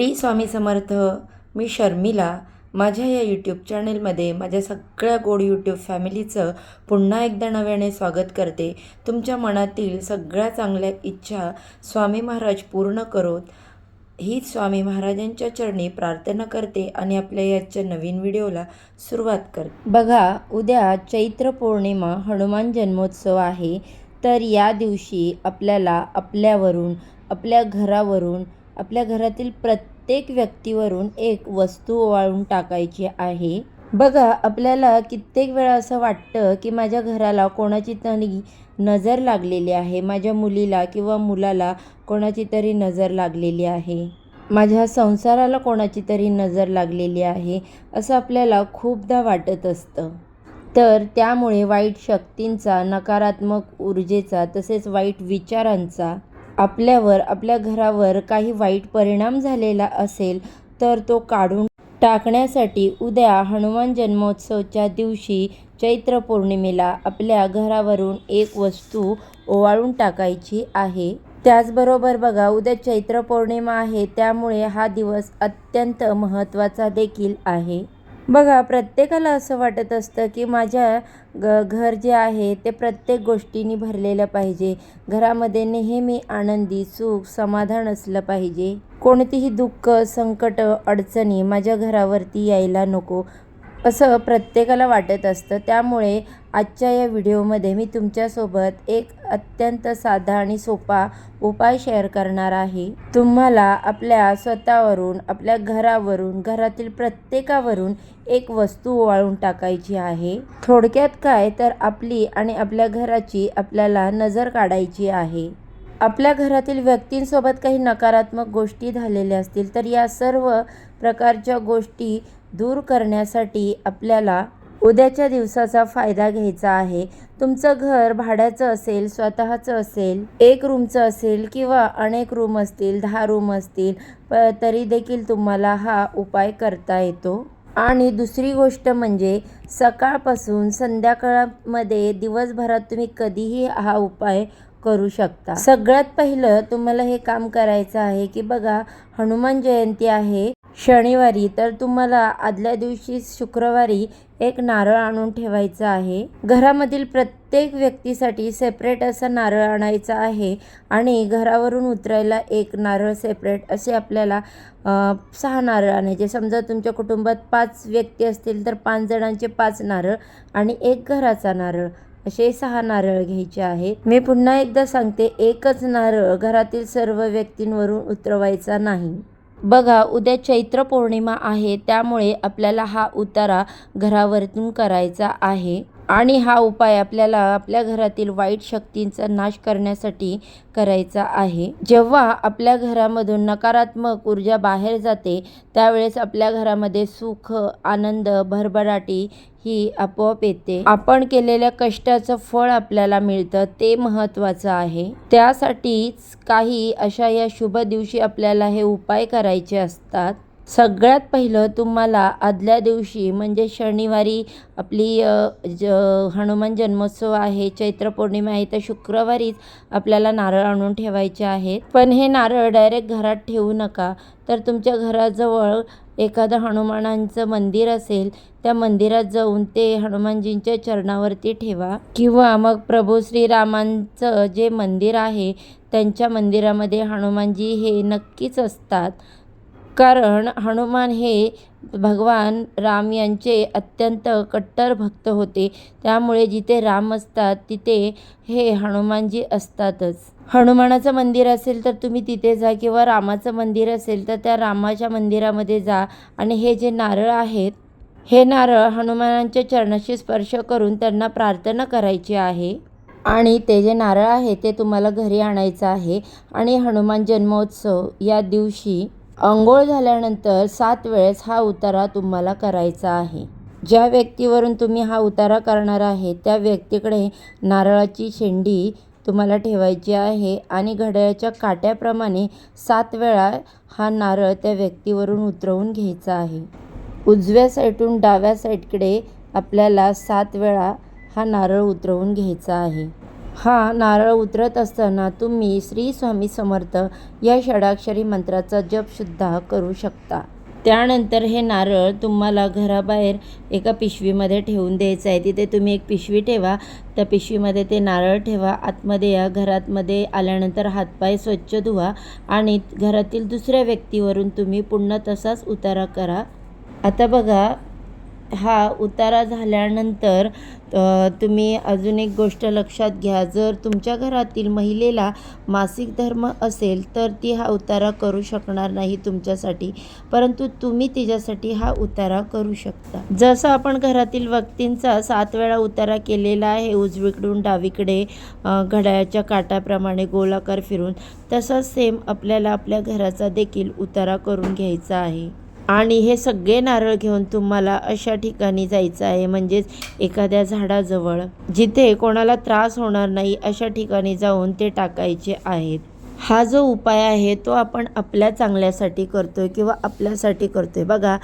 T Swami Samarth मी शर्मिला. माझ्या या YouTube चॅनेलमध्ये माझ्या सगळ्या गोड यूट्यूब फॅमिलीचं पुन्हा एकदा नव्याने स्वागत करते. तुमच्या मनातील सगळ्या चांगल्या इच्छा स्वामी महाराज पूर्ण करोत. हीच स्वामी महाराजांच्या चरणी प्रार्थना करते आणि आपल्या याच्या नवीन व्हिडिओला सुरुवात करते. बघा उद्या चैत्र पौर्णिमा हनुमान जन्मोत्सव आहे. तर या दिवशी आपल्याला आपल्यावरून आपल्या घरावरून आपल्या घरातील प्रत्येक प्रत्येक व्यक्तीवरून एक वस्तू ओवाळून टाकायची आहे. बघा आपल्याला कित्येक वेळा असं वाटतं की माझ्या घराला कोणाची तरी नजर लागलेली आहे. माझ्या मुलीला किंवा मुलाला कोणाची तरी नजर लागलेली आहे. माझ्या संसाराला कोणाची तरी नजर लागलेली आहे असं आपल्याला खूपदा वाटत असतं. तर त्यामुळे वाईट शक्तींचा नकारात्मक ऊर्जेचा तसेच वाईट विचारांचा आपल्यावर आपल्या घरावर काही वाईट परिणाम झालेला असेल तर तो काढून टाकण्यासाठी उद्या हनुमान जन्मोत्सवच्या दिवशी चैत्र पौर्णिमेला आपल्या घरावरून एक वस्तू ओवाळून टाकायची आहे. त्याचबरोबर बघा उद्या चैत्र पौर्णिमा आहे त्यामुळे हा दिवस अत्यंत महत्त्वाचा देखील आहे. बघा प्रत्येकाला असं वाटत असतं की माझ्या ग घर जे आहे ते प्रत्येक गोष्टींनी भरलेलं पाहिजे. घरामध्ये नेहमी आनंदी सुख समाधान असलं पाहिजे. कोणतीही दुःख संकट अडचणी माझ्या घरावरती यायला नको. असं प्रत्येकाला वाटत असतं. त्यामुळे आजच्या या व्हिडिओमध्ये मी तुमच्यासोबत एक अत्यंत साधा आणि सोपा उपाय शेअर करणार आहे. तुम्हाला आपल्या स्वतःवरून आपल्या घरावरून घरातील प्रत्येकावरून एक वस्तू ओवाळून टाकायची आहे. थोडक्यात काय तर आपली आणि आपल्या घराची आपल्याला नजर काढायची आहे. आपल्या घरातील व्यक्तींसोबत काही नकारात्मक गोष्टी झालेल्या असतील तर या सर्व प्रकारच्या गोष्टी दूर करण्यासाठी आपल्याला उद्याच्या दिवसाचा फायदा घ्यायचा आहे. तुमचं घर भाड्याचं असेल स्वतःचं असेल एक रूमचं असेल किंवा अनेक रूम असतील दहा रूम असतील प तरी देखील तुम्हाला हा उपाय करता येतो. आणि दुसरी गोष्ट म्हणजे सकाळपासून संध्याकाळामध्ये दिवसभरात तुम्ही कधीही हा उपाय करू शकता. सगळ्यात पहिलं तुम्हाला हे काम करायचं आहे की बघा हनुमान जयंती आहे. शनिवारी. तर तुम्हाला आदल्या दिवशी शुक्रवारी एक नारळ आणून ठेवायचं आहे. घरामधील प्रत्येक व्यक्तीसाठी सेपरेट असा नारळ आणायचा आहे आणि घरावरून उतरायला एक नारळ सेपरेट असे आपल्याला सहा नारळ आणायचे. समजा तुमच्या कुटुंबात पाच व्यक्ती असतील तर पाच जणांचे पाच नारळ आणि एक घराचा नारळ असे सहा नारळ घ्यायचे आहेत. मी पुन्हा एकदा सांगते एकच नारळ घरातील सर्व व्यक्तींवरून उतरवायचा नाही. बघा उद्या चैत्र पौर्णिमा आहे त्यामुळे आपल्याला हा उतारा घरावरतून करायचा आहे. आणि हा उपाय आपल्याला आपल्या घरातील वाईट शक्तींचा नाश करण्यासाठी करायचा आहे. जेव्हा आपल्या घरामधून नकारात्मक ऊर्जा बाहेर जाते त्यावेळेस आपल्या घरामध्ये सुख आनंद भरभराटी ही आपोआप येते. आपण केलेल्या कष्टाचं फळ आपल्याला मिळतं ते महत्त्वाचं आहे. त्यासाठीच काही अशा या शुभ दिवशी आपल्याला हे उपाय करायचे असतात. सगळ्यात पहिलं तुम्हाला आदल्या दिवशी म्हणजे शनिवारी आपली ज हनुमान जन्मोत्सव आहे चैत्र पौर्णिमा आहे तर शुक्रवारीच आपल्याला नारळ आणून ठेवायचे आहेत. पण हे नारळ डायरेक्ट घरात ठेवू नका. तर तुमच्या घराजवळ एखादं हनुमानांचं मंदिर असेल त्या मंदिरात जाऊन ते हनुमानजींच्या चरणावरती ठेवा. किंवा मग प्रभू श्रीरामांचं जे मंदिर आहे त्यांच्या मंदिरामध्ये हनुमानजी हे नक्कीच असतात. कारण हनुमान हे भगवान राम यांचे अत्यंत कट्टर भक्त होते. त्यामुळे जिथे राम असतात तिथे हे हनुमानजी असतातच. हनुमानाचं मंदिर असेल तर तुम्ही तिथे जा किंवा रामाचं मंदिर असेल तर त्या रामाच्या मंदिरामध्ये जा. आणि हे जे नारळ आहेत हे नारळ हनुमानांच्या चरणाशी स्पर्श करून त्यांना प्रार्थना करायची आहे. आणि ते जे नारळ आहे ते तुम्हाला घरी आणायचं आहे. आणि हनुमान जन्मोत्सव या दिवशी अंघोळ झाल्यानंतर सात वेळेस हा उतारा तुम्हाला करायचा आहे. ज्या व्यक्तीवरून तुम्ही हा उतारा करणार आहे त्या व्यक्तीकडे नारळाची शेंडी तुम्हाला ठेवायची आहे आणि घड्याळाच्या काट्याप्रमाणे सात वेळा हा नारळ त्या व्यक्तीवरून उतरवून घ्यायचा आहे. उजव्या साईडून डाव्या साईडकडे आपल्याला सात वेळा हा नारळ उतरवून घ्यायचा आहे. हा नारळ उतरत असताना तुम्ही श्री स्वामी समर्थ या षडाक्षरी मंत्राचा जपसुद्धा करू शकता. त्यानंतर हे नारळ तुम्हाला घराबाहेर एका पिशवीमध्ये ठेवून द्यायचं आहे. तिथे तुम्ही एक पिशवी ठेवा. त्या पिशवीमध्ये ते नारळ ठेवा. आतमध्ये या घरातमध्ये आल्यानंतर हातपाय स्वच्छ धुवा आणि घरातील दुसऱ्या व्यक्तीवरून तुम्ही पुन्हा तसाच उतारा करा. आता बघा हा उतारा झाल्यानंतर तुम्ही अजून एक गोष्ट लक्षात घ्या. जर तुमच्या घरातील महिलेला मासिक धर्म असेल तर ती हा उतारा करू शकणार नाही तुमच्यासाठी. परंतु तुम्ही तिच्यासाठी हा उतारा करू शकता. जसं आपण घरातील व्यक्तींचा सात वेळा उतारा केलेला आहे उजवीकडून डावीकडे घड्याळ्याच्या घड्याळाच्या काटाप्रमाणे गोलाकार फिरून तसा सेम आपल्याला आपल्या घराचा देखील उतारा करून घ्यायचा आहे. आणि हे सगळे नारळ घेऊन तुम्हाला अशा ठिकाणी जायचं आहे म्हणजेच एखाद्या झाडाजवळ जिथे कोणाला त्रास होणार नाही अशा ठिकाणी जाऊन ते टाकायचे आहेत. हा जो उपाय आहे तो आपण आपल्या चांगल्यासाठी करतोय किंवा आपल्यासाठी करतोय. बघा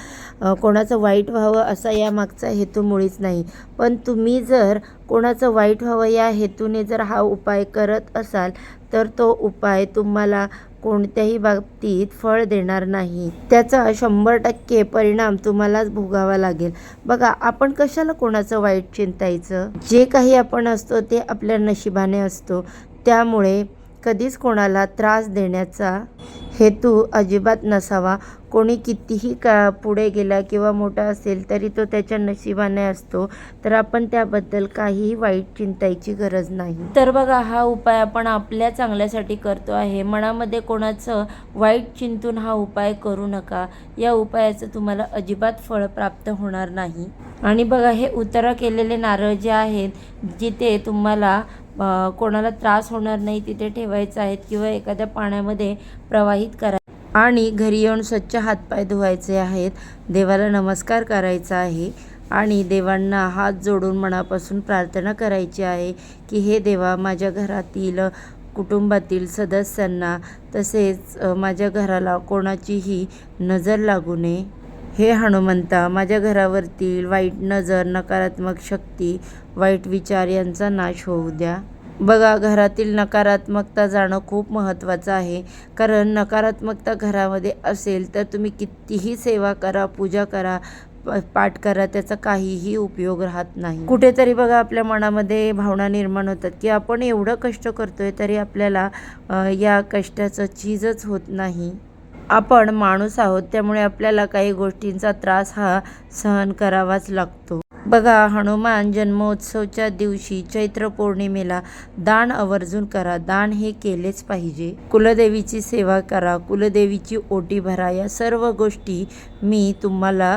कोणाचं वाईट व्हावं असा यामागचा हेतू मुळीच नाही. पण तुम्ही जर कोणाचं वाईट व्हावं या हेतूने जर हा उपाय करत असाल तर तो उपाय तुम्हाला कोणत्याही बाबतीत फळ देणार नाही. त्याचा शंभर टक्के परिणाम तुम्हालाच भोगावा लागेल. बघा आपण कशाला कोणाचं वाईट चिंतायचं? जे काही आपण असतो ते आपल्या नशिबाने असतो. त्यामुळे कधीच कोणाला त्रास देण्याचा हेतू अजिबात नसावा. कोणी कितीही का पुढे गेला किंवा मोठा असेल तरी तो त्याच्या नशिबाने असतो. तर आपण त्याबद्दल काहीही वाईट चिंतायची गरज नाही. तर बघा हा उपाय आपण आपल्या चांगल्यासाठी करतो आहे. मनामध्ये कोणाचं वाईट चिंतून हा उपाय करू नका. या उपायाचं तुम्हाला अजिबात फळ प्राप्त होणार नाही. आणि बघा हे उतारा केलेले नारळ जे आहेत जिथे तुम्हाला कोणाला त्रास होणार नाही तिथे ठेवायचं आहेत किंवा एखाद्या पाण्यामध्ये प्रवाहित करा आणि घरी येऊन स्वच्छ हातपाय धुवायचे आहेत. देवाला नमस्कार करायचा आहे आणि देवांना हात जोडून मनापासून प्रार्थना करायची आहे की हे देवा माझ्या घरातील कुटुंबातील सदस्यांना तसेच माझ्या घराला कोणाचीही नजर लागू नये. हे हनुमंता माझ्या घरावरतील वाईट नजर नकारात्मक शक्ती वाईट विचार यांचा नाश होऊ द्या. बघा घरातील नकारात्मकता जाणं खूप महत्त्वाचं आहे. कारण नकारात्मकता घरामध्ये असेल तर तुम्ही कितीही सेवा करा पूजा करा प- पाठ करा त्याचा काहीही उपयोग राहत नाही. कुठेतरी बघा आपल्या मनामध्ये भावना निर्माण होतात की आपण एवढं कष्ट करतोय तरी आपल्याला या कष्टाचं चीजच होत नाही. आपण माणूस आहोत त्यामुळे आपल्याला काही गोष्टींचा त्रास हा सहन करावाच लागतो. बघा हनुमान जन्मोत्सवच्या दिवशी चैत्र पौर्णिमेला दान आवर्जून करा. दान हे केलेच पाहिजे. कुलदेवीची सेवा करा. कुलदेवीची ओटी भरा. या सर्व गोष्टी मी तुम्हाला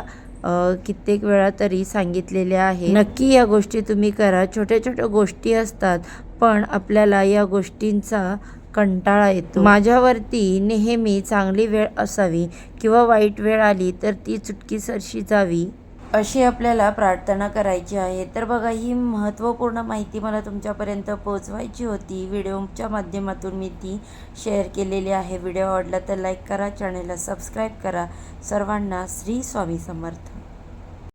कित्येक वेळा तरी सांगितलेल्या आहे नक्की या गोष्टी तुम्ही करा. छोट्या छोट्या गोष्टी असतात पण आपल्याला या गोष्टींचा कंटाळा येतो. माझ्यावरती नेहमी चांगली वेळ असावी किंवा वाईट वेळ आली तर ती चुटकीसरशी जावी. अशी आपल्याला प्रार्थना करायची आहे. तर बघा ही महत्त्वपूर्ण माहिती मला तुमच्यापर्यंत पोहोचवायची होती. व्हिडिओच्या माध्यमातून मी ती शेअर केलेली आहे. व्हिडिओ आवडला तर लाईक करा चॅनलला सबस्क्राईब करा. सर्वांना श्री स्वामी समर्थ.